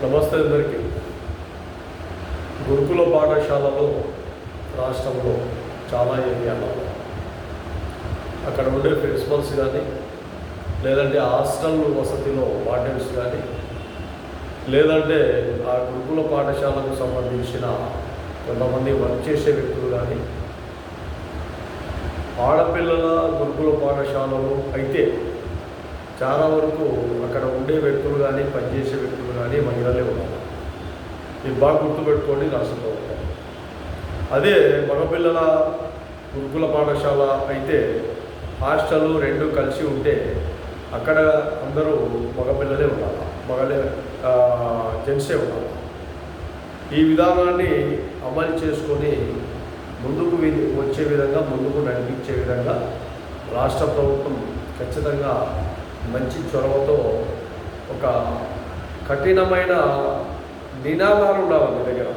నమస్తే అందరికీ. గురుకుల పాఠశాలలో రాష్ట్రంలో చాలా ఏరియాలో అక్కడ ఉండే ప్రిన్సిపల్స్ కానీ లేదంటే హాస్టల్ వసతిలో వార్డెన్స్ కానీ లేదంటే ఆ గురుకుల పాఠశాలకు సంబంధించిన కొంతమంది వర్క్ చేసే వ్యక్తులు కానీ ఆడపిల్లల గురుకుల పాఠశాలలు అయితే చాలా వరకు అక్కడ ఉండే వ్యక్తులు కానీ పనిచేసే వ్యక్తులు కానీ మహిళలే ఉన్నారు. ఇది బాగా గుర్తుపెట్టుకోండి రాష్ట్రంలో ఉంటారు అదే మగపిల్లల గురుకుల పాఠశాల అయితే హాస్టల్ రెండు కలిసి ఉంటే అక్కడ అందరూ మగపిల్లలే ఉండాలి. మగలే జెంట్సే ఉండాలి. ఈ విధానాన్ని అమలు చేసుకొని ముందుకు వచ్చే విధంగా ముందుకు నడిపించే విధంగా రాష్ట్ర ప్రభుత్వం ఖచ్చితంగా మంచి చొరవతో ఒక కఠినమైన నినాదాలు ఉండాలి మీ దగ్గర.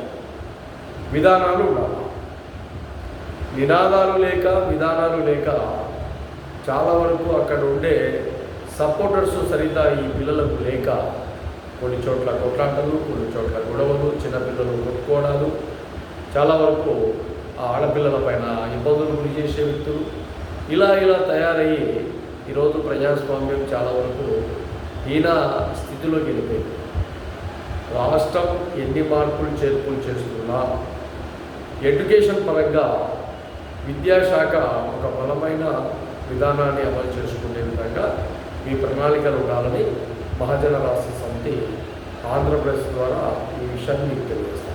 విధానాలు ఉండాలి. నినాదాలు లేక విధానాలు లేక చాలా వరకు అక్కడ ఉండే సపోర్టర్స్ సరిగ్గా ఈ పిల్లలకు లేక కొన్ని చోట్ల కొట్లాటలు కొన్ని చోట్ల గొడవలు చిన్నపిల్లలు కొట్టుకోవడాలు చాలా వరకు ఆ ఆడపిల్లల పైన ఇబ్బందులు గురి చేసే వ్యక్తులు ఇలా ఇలా తయారయ్యి ఈరోజు ప్రజాస్వామ్యం చాలా వరకు హీన స్థితిలోకి వెళ్ళిపోయింది. రాష్ట్రం ఎన్ని మార్పులు చేర్పులు చేస్తున్నా ఎడ్యుకేషన్ పరంగా విద్యాశాఖ ఒక బలమైన విధానాన్ని అమలు చేసుకునే విధంగా మీ ప్రణాళికలు ఉండాలని మహాజన రాష్ట్ర సమితి ఆంధ్రప్రదేశ్ ద్వారా ఈ విషయాన్ని మీకు తెలియజేస్తాను.